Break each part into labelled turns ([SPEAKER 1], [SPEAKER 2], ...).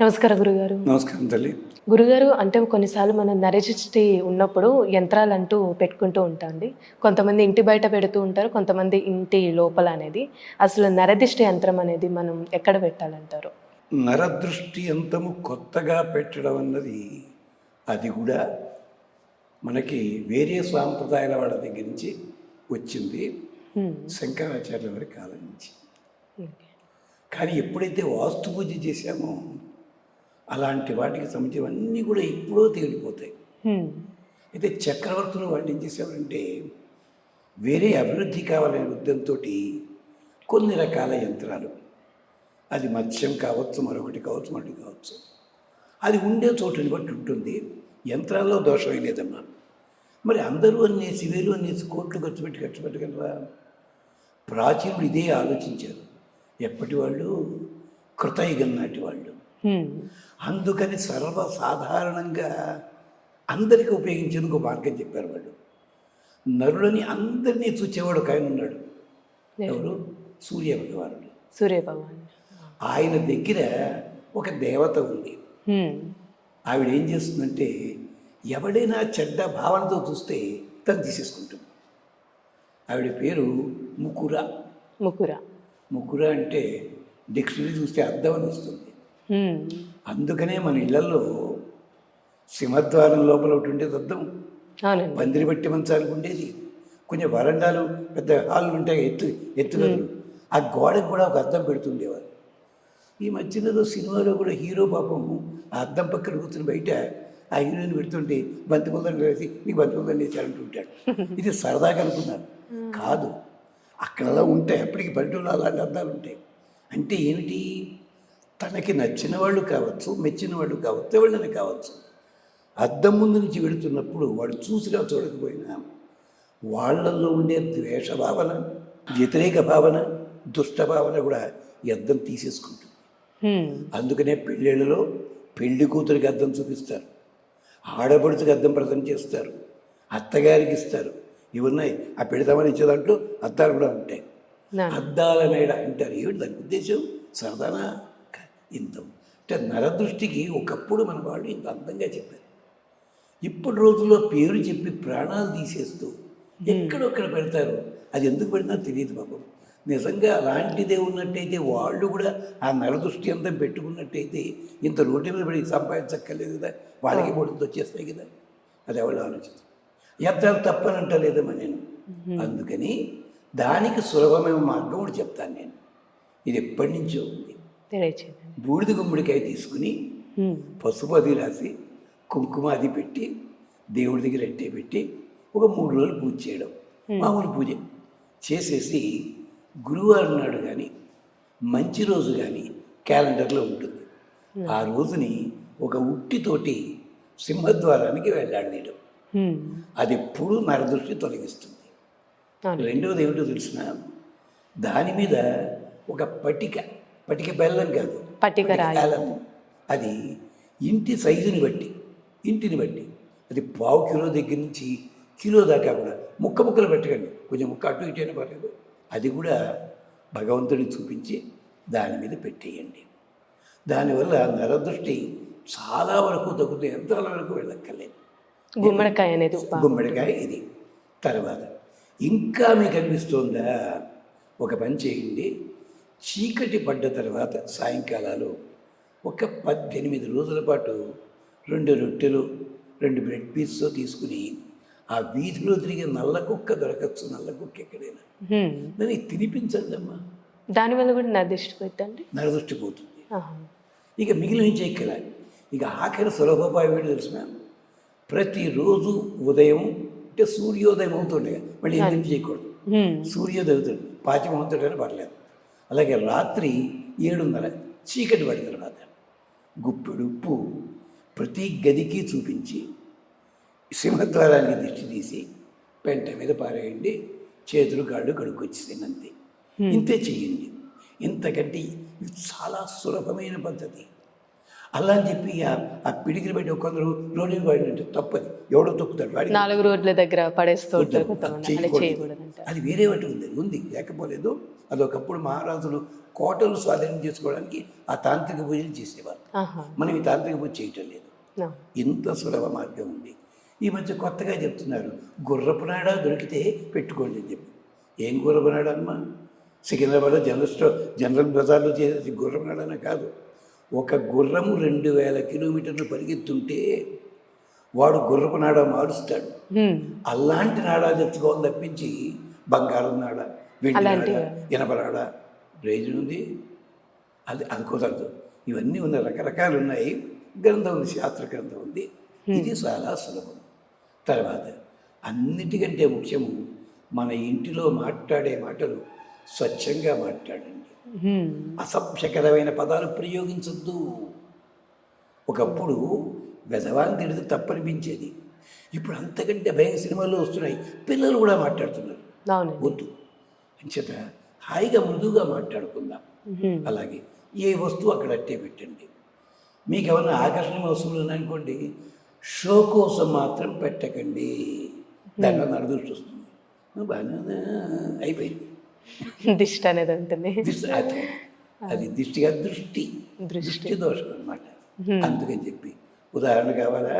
[SPEAKER 1] నమస్కారం గురుగారు.
[SPEAKER 2] నమస్కారం తల్లి.
[SPEAKER 1] గురుగారు అంటే కొన్నిసార్లు మనం నరజిష్టి ఉన్నప్పుడు యంత్రాలు అంటూ పెట్టుకుంటూ ఉంటాండి. కొంతమంది ఇంటి బయట పెడుతూ ఉంటారు కొంతమంది ఇంటి లోపల అనేది. అసలు నరదిష్టి యంత్రం అనేది మనం ఎక్కడ పెట్టాలంటారు?
[SPEAKER 2] నరదృష్టి అంతము కొత్తగా పెట్టడం అన్నది అది కూడా మనకి వేరే సాంప్రదాయాల వాళ్ళ దగ్గర నుంచి వచ్చింది.
[SPEAKER 1] హ్మ్.
[SPEAKER 2] శంకరాచార్య వారి కాలం నుంచి. కానీ ఎప్పుడైతే వాస్తు పూజ చేశామో అలాంటి వాటికి సంబంధించినవన్నీ కూడా ఎప్పుడో తేలిపోతాయి. అయితే చక్రవర్తులు వాళ్ళు ఏం చేసేవారంటే వేరే అభివృద్ధి కావాలనే ఉద్యమంతో కొన్ని రకాల యంత్రాలు. అది మత్స్యం కావచ్చు మరొకటి కావచ్చు మరొకటి కావచ్చు. అది ఉండే చోటుని బట్టి ఉంటుంది. యంత్రాల్లో దోషం లేదమ్మా. మరి అందరూ అన్నేసి వేలు అన్నేసి కోట్లు ఖర్చు పెట్టి ఖర్చు పెట్టగలరా ప్రాచీనులు ఇదే ఆలోచించారు. ఎప్పటి వాళ్ళు? కృతయుగం నాటి వాళ్ళు. అందుకని సర్వసాధారణంగా అందరికీ ఉపయోగించేందుకు ఒక మార్గం చెప్పారు వాళ్ళు. నరులని అందరినీ చూచేవాడు ఒక ఆయన ఉన్నాడు. ఎవరు? సూర్య భగవానుడు.
[SPEAKER 1] సూర్య భగవాన్
[SPEAKER 2] ఆయన దగ్గర ఒక దేవత ఉంది. ఆవిడ ఏం చేస్తుందంటే ఎవడైనా చెడ్డ భావనతో చూస్తే తను తీసేసుకుంటుంది. ఆవిడ పేరు ముకుర.
[SPEAKER 1] ముకుర.
[SPEAKER 2] ముకుర అంటే డిక్షనరీ చూస్తే అర్థం అని వస్తుంది. అందుకనే మన ఇళ్ళలో సింహద్వారం లోపల ఒకటి ఉండేది
[SPEAKER 1] అవునండి.
[SPEAKER 2] పందిరి బట్టి మంచాలకు ఉండేది. కొంచెం వరండాలు పెద్ద హాళ్ళు ఉంటాయి ఎత్తు ఎత్తుగదులు ఆ గోడకు కూడా ఒక అద్దం పెడుతుండేవారు. ఈ మధ్యన ఏదో సినిమాలో కూడా హీరో పాపం ఆ అద్దం పక్కన కూర్చుని బయట ఆ హీరోయిన్ పెడుతుంటే బంతి పుల్లని వేసి నీకు బంతి పుల్లని వేసారంటూ ఉంటాడు. ఇది సరదాగా అనుకున్నారు. కాదు అక్కడ అలా ఉంటాయి. అప్పటికి పల్లెటూరులో అలాంటి అద్దాలు ఉంటాయి. అంటే ఏమిటి? తనకి నచ్చిన వాళ్ళు కావచ్చు మెచ్చిన వాళ్ళు కావచ్చు ఎవరైనా కావచ్చు. అద్దం ముందు నుంచి వెళుతున్నప్పుడు వాడు చూసినా చూడకపోయినా వాళ్ళల్లో ఉండే ద్వేష భావన వ్యతిరేక భావన దుష్ట భావన కూడా ఈ అద్దం తీసేసుకుంటుంది. అందుకనే పెళ్ళిళ్ళలో పెళ్ళి కూతురికి అద్దం చూపిస్తారు. ఆడపడుచుకి అద్దం ప్రదం చేస్తారు. అత్తగారికి ఇస్తారు. ఇవి ఉన్నాయి ఆ పెడతామని ఇచ్చే దాంట్లో అద్దాలు కూడా ఉంటాయి. అద్దాల మేడ అంటారు. ఏమిటి దాని ఉద్దేశం? సరదానా? ఇంత అంటే నరదృష్టికి ఒకప్పుడు మన వాళ్ళు ఇంత అందంగా చెప్పారు. ఇప్పుడు రోజుల్లో పేరు చెప్పి ప్రాణాలు తీసేస్తూ ఎక్కడొక్కడ పెడతారు? అది ఎందుకు పెడినా తెలియదు పాపం నిజంగా అలాంటిదే ఉన్నట్టయితే వాళ్ళు కూడా ఆ నరదృష్టి అంతా పెట్టుకున్నట్టయితే ఇంత రోడ్డు మీద పడి సంపాదించక్కర్లేదు కదా? వాళ్ళకి పొడుతు వచ్చేస్తాయి కదా? అది ఎవరు ఆలోచిస్తారు? యత్నాలు తప్పని అంటలేదమ్మా నేను అందుకని దానికి సులభమైన మార్గం కూడా చెప్తాను నేను. ఇది ఎప్పటి నుంచో బూడిద గుమ్మడికాయ తీసుకుని. పసుపు అది రాసి కుంకుమ అది పెట్టి దేవుడి దగ్గర అట్టే పెట్టి ఒక మూడు రోజులు పూజ చేయడం. మామూలు పూజ. చేసేసి గురువారం నాడు కానీ మంచి రోజు కానీ క్యాలెండర్లో ఉంటుంది. ఆ రోజుని ఒక ఉట్టితోటి సింహద్వారానికి వెళ్ళాడేయడం
[SPEAKER 1] హ్మ్.
[SPEAKER 2] అది ఎప్పుడూ నరదృష్టి తొలగిస్తుంది. రెండవది ఏమిటో తెలిసిన? దాని మీద ఒక పటిక పటిక బెల్లం కాదు.
[SPEAKER 1] పట్టిక రాయి.
[SPEAKER 2] కాలం అది ఇంటి సైజుని బట్టి ఇంటిని బట్టి. అది పావు కిలో దగ్గర నుంచి కిలో దాకా కూడా. ముక్క ముక్కలు పెట్టకండి. కొంచెం ముక్క అటు ఇటు అయినా పర్లేదు. అది కూడా భగవంతుడిని చూపించి దాని మీద పెట్టేయండి. దానివల్ల నరదృష్టి చాలా వరకు తగ్గుతుంది. ఎంతల వరకు వెళ్ళక్కర్లేదు.
[SPEAKER 1] గుమ్మడికాయ అనేది
[SPEAKER 2] గుమ్మడికాయ ఇది. తర్వాత ఇంకా మీకు అనిపిస్తుందా? ఒక పని చేయండి. చీకటి పడ్డ తర్వాత సాయంకాలాలు ఒక పద్దెనిమిది రోజుల పాటు రెండు రొట్టెలు రెండు బ్రెడ్ పీస్ తీసుకుని ఆ వీధిలో తిరిగే నల్ల కుక్క దొరకచ్చు నల్ల కుక్క ఎక్కడైనా. దాన్ని తినిపించండి అమ్మా.
[SPEAKER 1] దానివల్ల కూడా నరదిష్టి పెట్టండి.
[SPEAKER 2] నరదృష్టి పోతుంది.
[SPEAKER 1] ఆహా.
[SPEAKER 2] ఇక మిగిలిన చేయక్కల ఇక ఆఖరి సులభోపాయం ఏంటి తెలిసిన ప్రతిరోజు ఉదయం అంటే సూర్యోదయం అవుతుండే మళ్ళీ ఎందుకు చేయకూడదు. సూర్యోదయం అవుతుంది పాచిమహంతుడైనా పర్లేదు. అలాగే రాత్రి ఏడున్నర చీకటి పడిన తర్వాత గుప్పెడు ఉప్పు ప్రతి గదికి చూపించి సింహద్వారానికి దిష్టి తీసి పెంట మీద పారేయండి చేతులు కాళ్ళు కడుక్కొచ్చేసింది అంతే. ఇంతే చెయ్యండి ఇంతకంటే ఇది చాలా సులభమైన పద్ధతి. అలా అని చెప్పి ఆ- పిడికిలు పెట్టి కొందరు రోడ్డు పడినట్టు తప్పది. ఎవడో తొక్కుతాడు వాడికి
[SPEAKER 1] నాలుగు రోడ్ల దగ్గర పడేస్తూ
[SPEAKER 2] అది అది వేరే వాటి ఉంది ఉంది. లేకపోలేదు అదొకప్పుడు మహారాజులు కోటలు స్వాధీనం చేసుకోవడానికి ఆ తాంత్రిక పూజలు చేసేవారు. మనం ఈ తాంత్రిక పూజ చేయటం లేదు. ఇంత సులభ మార్గం ఉంది. ఈ మధ్య కొత్తగా చెప్తున్నారు గుర్రపు నాడ దొరికితే పెట్టుకోండి అని చెప్పి. ఏం గుర్రపు నాడ అమ్మా? సికింద్రాబాద్ జనరల్ స్టోర్ జనరల్ బజార్లో చేసేది గుర్రపు నాడనే కాదు. ఒక గుర్రము రెండు వేల కిలోమీటర్లు పరిగెత్తుంటే వాడు గుర్రపు నాడ మారుస్తాడు. అలాంటి నాడా తెచ్చుకోవాలి తప్పించి బంగారం నాడ వెండి నాడ ఇనప నాడ ప్రయోజనం ఉంది. అది అది కుదరదు ఇవన్నీ ఉన్న రకరకాలు ఉన్నాయి. గ్రంథం ఉంది శాస్త్ర గ్రంథం ఉంది. ఇది చాలా సులభం. తర్వాత అన్నిటికంటే ముఖ్యము మన ఇంటిలో మాట్లాడే మాటలు స్వచ్ఛంగా మాట్లాడండి. అసభ్యకరమైన పదాలు ప్రయోగించొద్దు. ఒకప్పుడు వెధవాన్ని తిడితే తప్పనిపించేది. ఇప్పుడు అంతకంటే భయం సినిమాల్లో వస్తున్నాయి. పిల్లలు కూడా మాట్లాడుతున్నారు. వద్దు. అంచేత హాయిగా మృదువుగా మాట్లాడుకుందాం.
[SPEAKER 1] Hmm.
[SPEAKER 2] అలాగే ఏ వస్తువు అక్కడ అట్టే పెట్టండి. మీకు ఏమైనా ఆకర్షణ వస్తువులు ఉన్నాయనుకోండి షో కోసం మాత్రం పెట్టకండి. దానివల్ల నరదృష్టి వస్తుంది. ఉందా? అయిపోయింది.
[SPEAKER 1] దిష్టి అనేది ఉంటుంది.
[SPEAKER 2] అది దిష్టిగా దృష్టి
[SPEAKER 1] దృష్టి.
[SPEAKER 2] దోషం అనమాట అందుకని చెప్పి ఉదాహరణ కావాలా?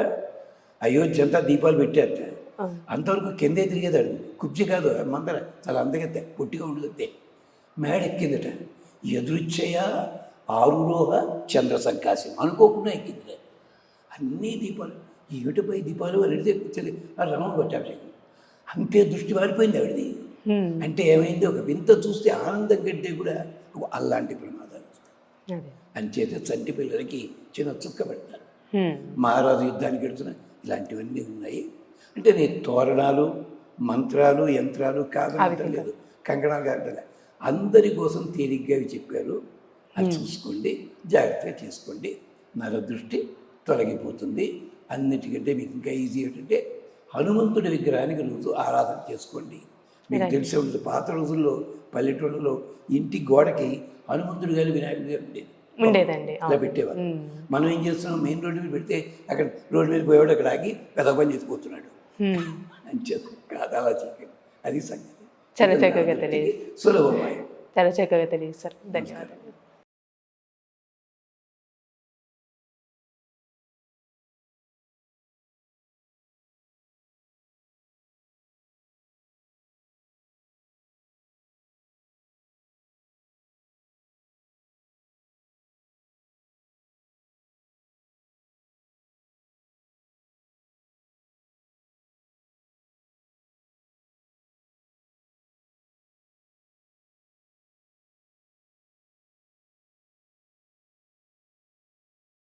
[SPEAKER 2] అయోధ్య అంతా దీపాలు పెట్టారట
[SPEAKER 1] అవును.
[SPEAKER 2] అంతవరకు కిందే తిరిగేదాడు. కుర్చీ కాదు మందర. చాలా అందగత్తే పొట్టిగా ఉండదంతే మేడ ఎక్కిందట ఎదురుచ్చయ ఆరురోహ చంద్ర సంకాశం అనుకోకుండా ఎక్కిందిట అన్నీ దీపాలు ఏమిటిపై దీపాలు అని అడిగితే కూర్చొని రమణ పట్టాభిషేకం అంతే దృష్టి మారిపోయింది ఆవిడది. అంటే ఏమైంది? ఒక వింత చూస్తే ఆనందం కంటే కూడా ఒక అలాంటి ప్రమాదాలు వస్తాయి. అంచేత చంటి పిల్లలకి చిన్న చుక్క పెడతారు.
[SPEAKER 1] Hmm.
[SPEAKER 2] మహారాజు యుద్ధానికి వెళ్తున్న ఇలాంటివన్నీ ఉన్నాయి. అంటే నేను తోరణాలు మంత్రాలు యంత్రాలు కాదని లేదు కంకణాలు కాదంటే అందరి కోసం తేలిగ్గా అవి చెప్పారు. అది చూసుకోండి జాగ్రత్తగా చేసుకోండి. నరదృష్టి తొలగిపోతుంది. అన్నిటికంటే మీకు ఇంకా ఈజీ ఏంటంటే హనుమంతుడి విగ్రహానికి రోజు ఆరాధన చేసుకోండి. మీకు తెలిసే ఉంటుంది. పాత రోజుల్లో పల్లెటూళ్ళలో ఇంటి గోడకి హనుమంతుడు గారి వినాయకుడు గారు ఉండేది
[SPEAKER 1] ఉండేదండి.
[SPEAKER 2] ఇలా పెట్టేవారు. మనం ఏం చేస్తున్నాం? మెయిన్ రోడ్డు మీద పెడితే అక్కడ రోడ్డు మీద పోయేవాడు అక్కడ ఆగి పెద్ద పని చేసిపోతున్నాడు. అని చెప్పి కాదు అలా చెప్పండి. అది సంగతి.
[SPEAKER 1] చాలా చక్కగా తెలియదు.
[SPEAKER 2] సులభమాయం
[SPEAKER 1] చాలా చక్కగా తెలియదు సార్. ధన్యవాదాలు.